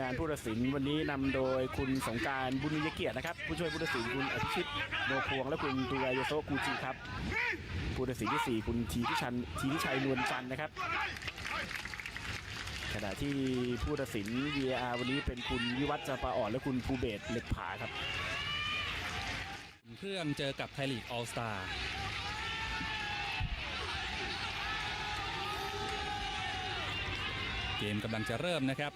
งานผู้ตัดสินวันนี้นำโดยคุณสงการบุญยเกียรตินะครับ ผู้ช่วยผู้ตัดสินคุณอภิชิตโนพวงและคุณตุรายโซกูจิครับ ผู้ตัดสินที่ 4 คุณทีทิชันทีทิชัยนวลจันทร์นะครับ ขณะที่ผู้ตัดสิน VAR วันนี้เป็นคุณวิวัฒน์จำปาอ่อนและคุณภูเบศเหล็กผาครับ เครื่องเจอกับไทยลีกออลสตาร์เกมกำลังจะเริ่มนะครับ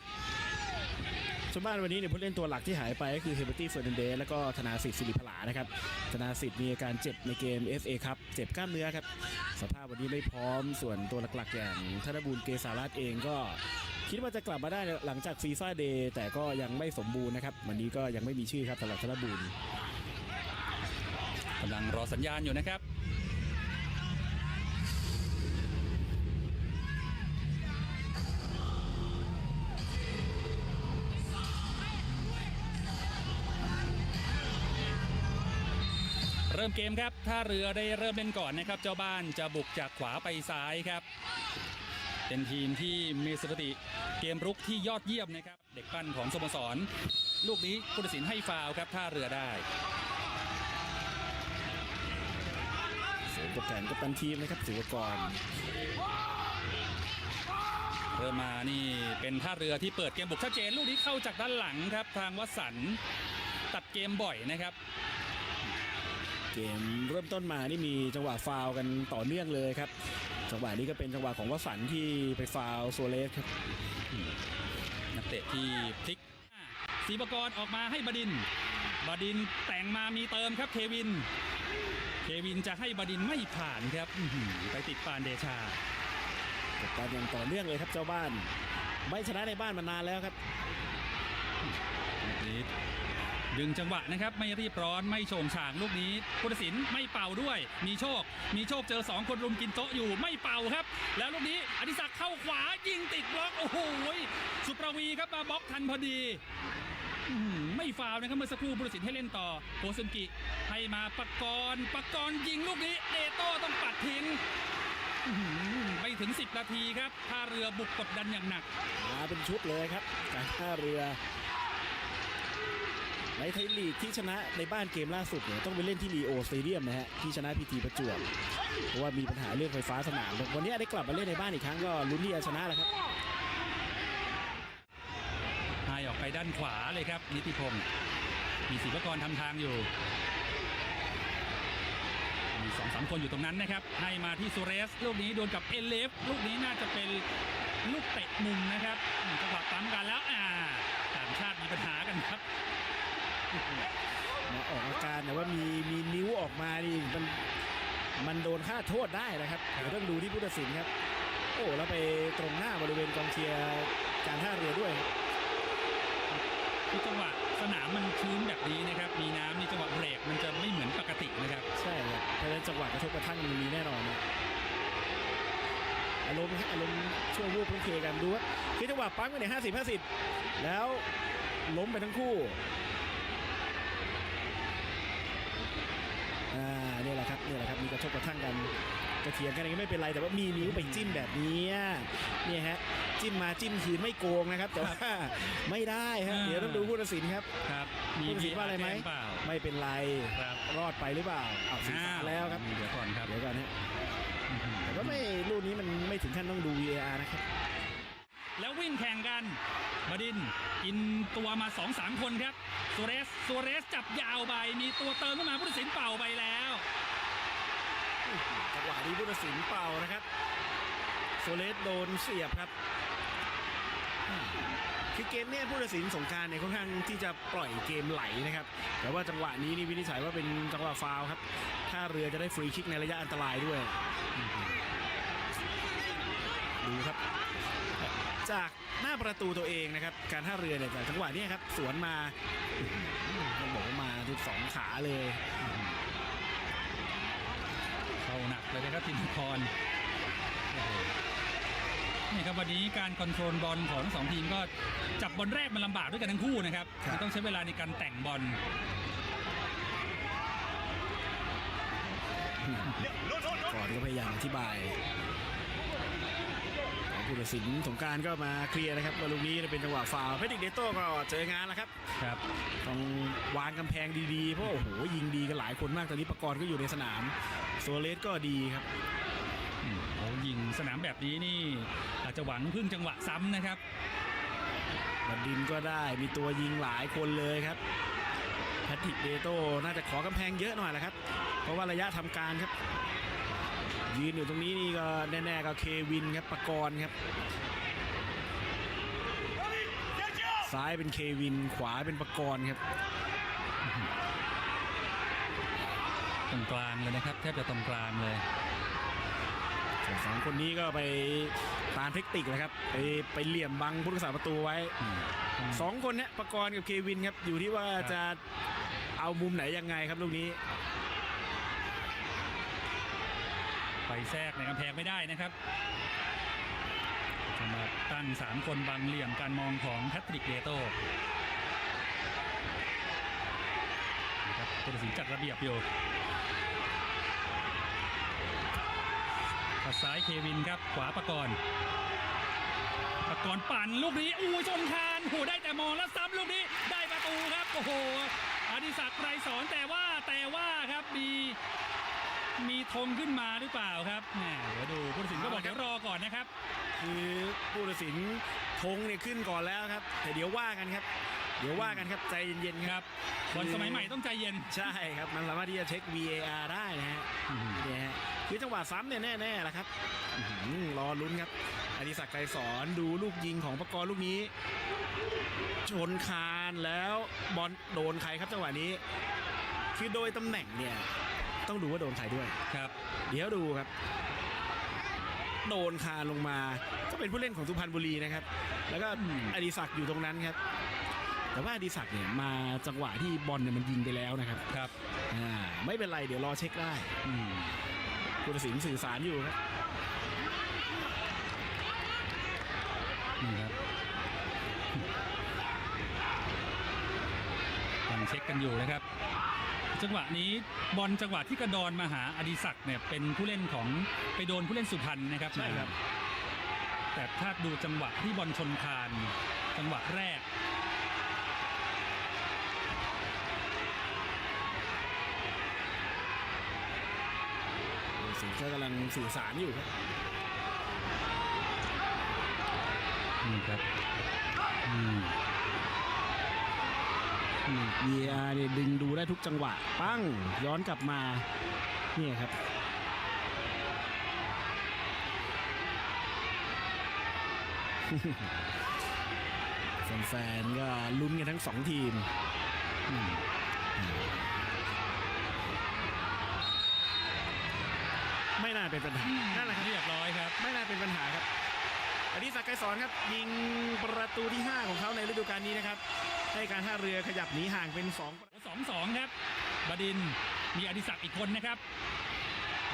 ส่วนบ้านวันนี้เนี่ยผู้เล่นตัวหลักที่หายไปก็คือเฮเบอร์ตี้เฟอร์นันเดสแล้วก็ธนาสิทธิ์สิริพลานะครับธนาสิทธิ์มีอาการเจ็บในเกม FA ครับเจ็บกล้ามเนื้อครับสภาพวันนี้ไม่พร้อมส่วนตัวหลักๆ อย่างธนบูลเกษารัตน์เองก็คิดว่าจะกลับมาได้หลังจากฟีฟ่าเดย์แต่ก็ยังไม่สมบูรณ์นะครับ วันนี้ก็ยังไม่มีชื่อครับสำหรับธนบูลกำลังรอสัญญาณอยู่นะครับ เริ่มเกมครับท่าเรือได้เริ่มเล่นก่อนนะครับ เจ้าบ้านจะบุกจากขวาไปซ้ายครับ เป็นทีมที่มีสถิติเกมรุกที่ยอดเยี่ยมนะครับ เด็กปั้นของสโมสร ลูกนี้ผู้ตัดสินให้ฟาวครับท่าเรือได้เสริมตัวแกนกัปตันทีมนะครับศิวกรเริ่มมานี่เป็นท่าเรือที่เปิดเกมบุกชัดเจนลูกนี้เข้าจากด้านหลังครับ ทางวสันต์ตัดเกมบ่อยนะครับ เกมเริ่มต้นมานี่มีจังหวะฟาวล์กันต่อเนื่องเลยครับ จังหวะนี้ก็เป็นจังหวะของวสันต์ที่ไปฟาวล์โซเลสครับนักเตะที่พลิกศรีปกรณ์ออกมาให้บดินทร์บดินทร์แต่งมามีเติมครับเควิน เควินจะให้บดินทร์ไม่ผ่านครับอื้อหือไปติดปานเดชากดดันอย่างต่อเนื่องเลยครับเจ้าบ้าน ไม่ชนะในบ้านมานานแล้วครับลูกนี้ ดึงจังหวะนะครับไม่รีบร้อนไม่โฉงฉางลูกนี้พุทธศิลป์ไม่เป่าด้วย มีโชค มีโชคเจอ 2 คนรุมกินโต๊ะอยู่ไม่เป่าครับ แล้วลูกนี้อดิศักดิ์เข้าขวายิงติดบล็อก โอ้โหสุประวีครับมาบล็อกทันพอดีไม่ฟาวนะครับเมื่อสักครู่พุทธศิลป์ให้เล่นต่อโกซึงกิให้มาปกรณ์ปกรยิงลูกนี้เอโต้ต้องปัดทิ้งไม่ถึง 10 นาทีครับท่าเรือบุกกดดันอย่างหนักมาเป็นชุดเลยครับการท่าเรือ ในไทยลีกที่ชนะในบ้านเกมล่าสุดเนี่ยต้องไปเล่นที่ลีโอสเตเดียมนะฮะที่ชนะพีทีประจวบเพราะว่ามีปัญหาเรื่องไฟฟ้าสนาม วันนี้ได้กลับมาเล่นในบ้านอีกครั้งก็ลุ้นที่จะชนะแหละครับให้ออกไปด้านขวาเลยครับ นิติพงศ์มีศิวกรทำทางอยู่มีสองสามคนอยู่ตรงนั้นนะครับ ให้มาที่ซูเรส ลูกนี้โดนกับเอเลฟลูกนี้น่าจะเป็นลูกเตะมุมนะครับจังหวะปั๊มกันแล้วอ่าต่างชาติมีปัญหากันครับ ออกอาการแต่ว่ามีมีนิ้วออกมานี่มันมันโดนค่าโทษได้นะครับเดี๋ยวต้องดูที่ผู้ตัดสินครับ โอ้แล้วไปตรงหน้าบริเวณกองเชียร์การท่าเรือด้วยครับคือจังหวะสนามมันชื้นแบบนี้นะครับ มีน้ำนี่จังหวะเบรกมันจะไม่เหมือนปกตินะครับ ใช่ครับเพราะฉะนั้นจังหวะกระทบกระทั่งมันมีแน่นอนนะอารมณ์อารมณ์ช่วงวูบพุ่งเคกันดูว่าคือจังหวะปั๊มกันเนี่ยห้าสิบห้าสิบแล้วล้มไปทั้งคู่อ่าเนี่ยแหละครับเนี่ยแหละครับมีกระทบกระทั่งกันกระเถียงกันอย่างนี้ไม่เป็นไรแต่ว่ามีนิ้วไปจิ้มแบบนี้เนี่ยฮะจิ้มมาจิ้มคืนไม่โกงนะครับ แต่ว่าไม่ได้ครับอ่าเดี๋ยวต้องดูผู้ตัดสินครับครับมีผู้ตัดสินว่าอะไรไหมแจ้งเปล่าไม่เป็นไรครับรอดไปหรือเปล่าเอาสีฟ้าแล้วครับเดี๋ยวก่อนครับเดี๋ยวก่อนฮะแต่ว่าไม่ลูกนี้มันไม่ถึงขั้นต้องดู VAR นะครับ แล้ววิ่งแข่งกันบดินทร์กินตัวมา2อสามคนครับซูเรสซูเรสจับยาวไป มีตัวเติมขึ้นมาผู้ตัดสินเป่าไปแล้วจังหวะนี้ผู้ตัดสินเป่านะครับโซเลสโดนเสียบครับคือเกมเนี้ยผู้ตัดสินสงการเนี่ยค่อนข้างที่จะปล่อยเกมไหลนะครับ แต่ว่าจังหวะนี้นี่วินิจฉัยว่าเป็นจังหวะฟาวครับถ้าเรือจะได้ฟรีคิกในระยะอันตรายด้วยดูครับ จากหน้าประตูตัวเองนะครับการท่าเรือเนี่ยจากจังหวะเนี้ยครับสวนมาอื้อหือต้องบอกว่ามาทุกสองขาเลยเข้าหนักเลยนะครับทินพรโอ้โหนี่ครับวันนี้การคอนโทรลบอลของทั้งสองทีมก็จับบอลแรกมันลำบากด้วยกันทั้งคู่นะครับครับมันต้องใช้เวลาในการแต่งบอลก่อนก็พยายามอธิบายแต่ ผู้ผู้ตัดสินสงกรารก็มาเคลียร์นะครับว่าลูกนี้เป็นจังหวะฟาวล์เพดิกเดโต้ก็เจองานแล้วครับครับต้องวางกำแพงดีๆเพราะว่าโอ้โหยิงดีกันหลายคนมากตอนนี้ประกรณ์ก็อยู่ในสนามโซเลสก็ดีครับอืมเขายิงสนามแบบนี้นี่อาจจะหวังพึ่งจังหวะซ้ำนะครับบัดดินก็ได้มีตัวยิงหลายคนเลยครับแพทริกเดโต้น่าจะขอกำแพงเยอะหน่อยแหละครับ เพราะว่าระยะทำการครับ ยืนอยู่ตรงนี้นี่ก็แน่ๆก็เควินครับประกรณ์ครับ ซ้ายเป็นเควิน ขวาเป็นประกรณ์ครับตรงกลางเลยนะครับแทบจะตรงกลางเลยส่วนสองคนนี้ก็ไปตามเทคนิคนะครับไปไปเหลี่ยมบังผู้รักษาประตูไว้อืมสองคนเนี้ยประกรณ์กับเควินครับอยู่ที่ว่าจะเอามุมไหนยังไงครับลูกนี้ ไปแทรกในกำแพงไม่ได้นะครับจะมาตั้งสามคนบังเหลี่ยมการมองของแพทริกเดโต้นะครับตัดสินจัดระเบียบอยู่ซ้ายเควินครับ ขวาประกรณ์ประกรณ์ปั่นลูกนี้อู้ชนคานโอ้โหได้แต่มองแล้วซ้ำลูกนี้ได้ประตูครับ โอ้โหอดิศักดิ์ไกรสอนแต่ว่าแต่ว่าครับมี มีธงขึ้นมาหรือเปล่าครับแหมเดี๋ยวดูผู้ตัดสินก็บอกเอาละครับเดี๋ยวรอก่อนนะครับ คือผู้ตัดสินธงเนี่ยขึ้นก่อนแล้วครับ แต่เดี๋ยวว่ากันครับ เดี๋ยวว่ากันครับใจเย็นๆคครัรับบบอลสมัยใหม่ต้องใจเย็น ใช่ครับ มันสามารถที่จะเช็ค VAR ได้นะฮะอืมเนี่ยฮะคือจังหวะซ้ำเนี่ยแน่ๆแหละครับอื้อหือรอลุ้นครับอดิศักดิ์ไกรสอนดูลูกยิงของประกรณ์ลูกนี้ ชนคานแล้วบอลโดนใครครับจังหวะนี้ คือโดยตำแหน่งเนี่ย ต้องดูว่าโดนใครด้วย ครับ เดี๋ยวดูครับ โดนคานลงมา ก็เป็นผู้เล่นของสุพรรณบุรีนะครับ แล้วก็อืมอดิศักดิ์อยู่ตรงนั้นครับ แต่ว่าอดิศักดิ์เนี่ยมาจังหวะที่บอลเนี่ยมันยิงไปแล้วนะครับ ครับ อ่า ไม่เป็นไรเดี๋ยวรอเช็คได้อืมผู้ตัดสินสื่อสารอยู่ครับนี่ครับยังเช็คกันอยู่นะครับ จังหวะนี้บอลจังหวะที่กระดอนมาหาอดิศักดิ์เนี่ยเป็นผู้เล่นของไปโดนผู้เล่นสุพรรณนะครับใช่ครับ แต่ถ้าดูจังหวะที่บอลชนคานจังหวะแรกผู้ตัดสินก็กำลังสื่อสารอยู่ครับนี่ครับอืมอืม VAR เนี่ยดึงดูได้ทุกจังหวะ ปั้ง ย้อนกลับมา เนี่ยครับ แฟนๆก็ลุ้นกันทั้งสองทีมอืมไม่น่าเป็นปัญหา นั่นแหละครับเรียบร้อยครับ ไม่น่าเป็นปัญหาครับ อดิศักดิ์ไกรสอนครับยิงประตูที่ 5 ของเขาในฤดูกาลนี้นะครับให้การท่าเรือขยับหนีห่างเป็น2สองสองครับบดินมีอดิศักดิ์อีกคนนะครับ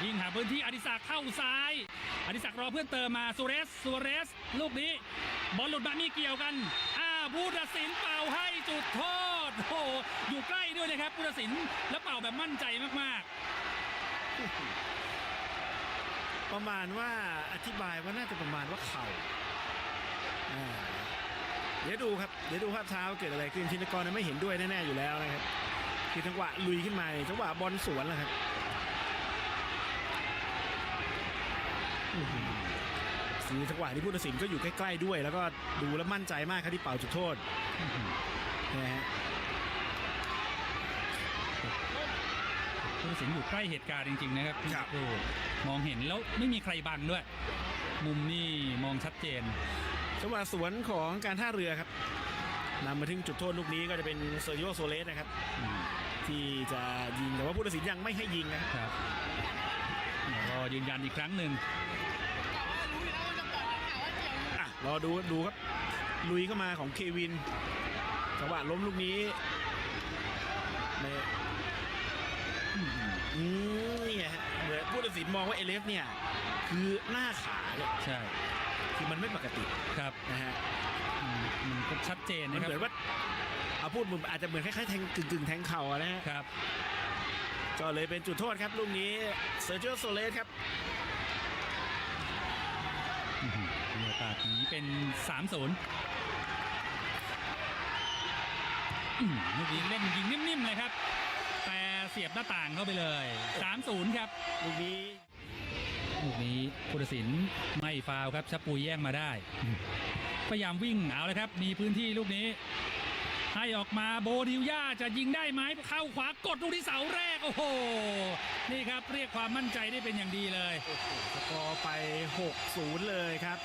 ยิงหาพื้นที่อดิศักดิ์เข้าซ้าย อดิศักดิ์รอเพื่อนเติมมาซูเรสซูเรส ลูกนี้บอลหลุดมามีเกี่ยวกันอ้าผู้ตัดสินเป่าให้จุดโทษโอ้อยู่ใกล้ด้วยนะครับผู้ตัดสินแล้วเป่าแบบมั่นใจมาก ประมาณว่าอธิบายว่าน่าจะประมาณว่าเข่าอ่าเดี๋ยวดูครับเดี๋ยวดูภาพเช้าเกิดอะไรขึ้นชินกรเนี่ยไม่เห็นด้วยแน่ๆอยู่แล้วนะครับคือจังหวะลุยขึ้นมาเนี่ยจังหวะบอลสวนแหละครับอื้อหือคือจังหวะที่ผู้ตัดสินก็อยู่ใกล้ๆด้วย แล้วก็ดูแล้วมั่นใจมากครับที่เป่าจุดโทษๆนะฮะผู้ตัดสินอยู่ใกล้เหตุการณ์จริงๆนะครับครับดู มองเห็นแล้วไม่มีใครบังด้วย มุมนี่มองชัดเจน จังหวะสวนของการท่าเรือครับนำมาถึงจุดโทษลูกนี้ก็จะเป็นเซอร์ i ิโอโซเลสนะครับอืมที่จะยิงแต่ว่าผู้ตัดสินยังไม่ให้ยิงนะครับครับก็ยืนยันอีกครั้งหนึ่งอะรอดูดูครับ ลุยเข้ามาของเควินจังหวะล้มลูกนี้ไม่อืมนี่ไงฮะเหมือนผู้ตัด สินมองว่าเอเลฟเนี่ยคือหน้าขาเนี่ยใช่ คือมันไม่ปกติครับนะฮะอืมมันก็ชัดเจนมันนะครัเหมือนบว่าเอาพูดมุมอาจจะเหมือนคล้ายๆแทงกึ่งๆแทงเข่าอะนะฮะครับ ก็เลยเป็นจุดโทษครับลูกนี้เซอร์ i ิโอโซเลสครับอื้อหือมีโอกาสหนีเป็น3-0อืมลูกนี้เล่นยิงนิ่มๆเลยครับแต่ เสียบหน้าต่างเข้าไปเลย 3-0 ครับลูกนี้ลูกนี้พุทธศิลป์ไม่ฟาวล์ครับชับปุยแย่งมาได้ พยายามวิ่งเอาเลยครับ มีพื้นที่ลูกนี้ ให้ออกมาโบดิวย่าจะยิงได้ไหมเข้าขวากดลูกที่เสาแรก โอ้โห นี่ครับเรียกความมั่นใจได้เป็นอย่างดีเลยสกอร์ไป 6-0 เลยครับ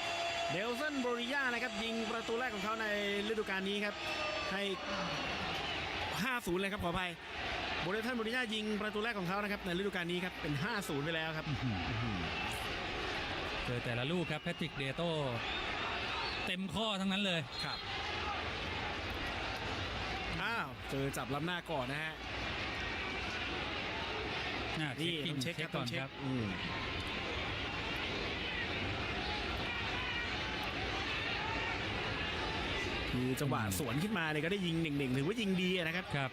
เดลสันโบริยานะครับ ยิงประตูแรกของเขาในฤดูกาลนี้ครับ ให้ 5-0 เลยครับขออภัย โบเดลสันโบริยายิงประตูแรกของเขานะครับในฤดูกาลนี้ครับเป็น 5-0 ไปแล้วครับเจอแต่ละลูกครับแพทริกเดโต้เต็มข้อทั้งนั้นเลยครับอ้าวเจอจับล้ำหน้าก่อนนะฮะอะนี่กิต้องเช็คครับก่ต้ออนงเช็คครับอืมคือจังหวะสวนขึ้นมาเนี่ยก็ได้ยิงหนึ่งๆถือว่ายิงดีอะนะครับครับ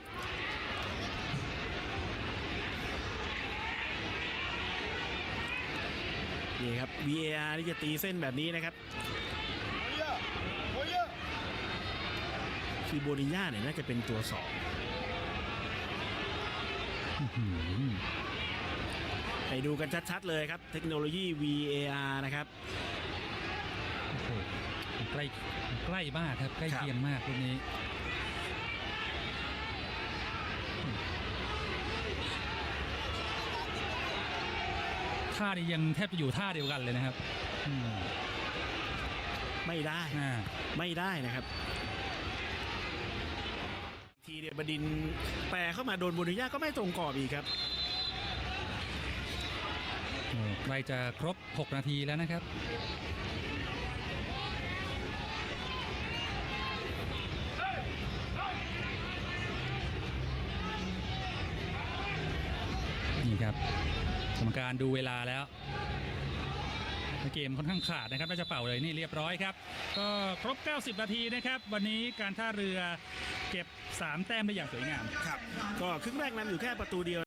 นี่ครับ VAR ที่จะตีเส้นแบบนี้นะครับคือโบนิญ่าเนี่ยน่าจะเป็นตัวสองอื้อหือไปดูกันชัดๆเลยครับ เทคโนโลยี VAR นะครับโอ้โหใกล้ใกล้มากครับ ใกล้ครับเคียงมากลูกนี้ ท่านี้ยังแทบจะอยู่ท่าเดียวกันเลยนะครับอืมไม่ได้ อ่า ไม่ได้นะครับ ทีเดียบดินทร์แปรเข้ามาโดนโบนิญ่าก็ไม่ตรงกรอบอีกครับโอ้ใกล้จะครบ 6 นาทีแล้วนะครับ รมการดูเวลาแล้วเกมค่อนข้างขาดนะครับน่าจะเป่าเลยนี่เรียบร้อยครับ ก็ครบ 90 นาทีนะครับ วันนี้การท่าเรือเก็บ 3 แต้มได้อย่างสวยงาม ครับ ก็ครึ่งแรกนำอยู่แค่ประตูเดียว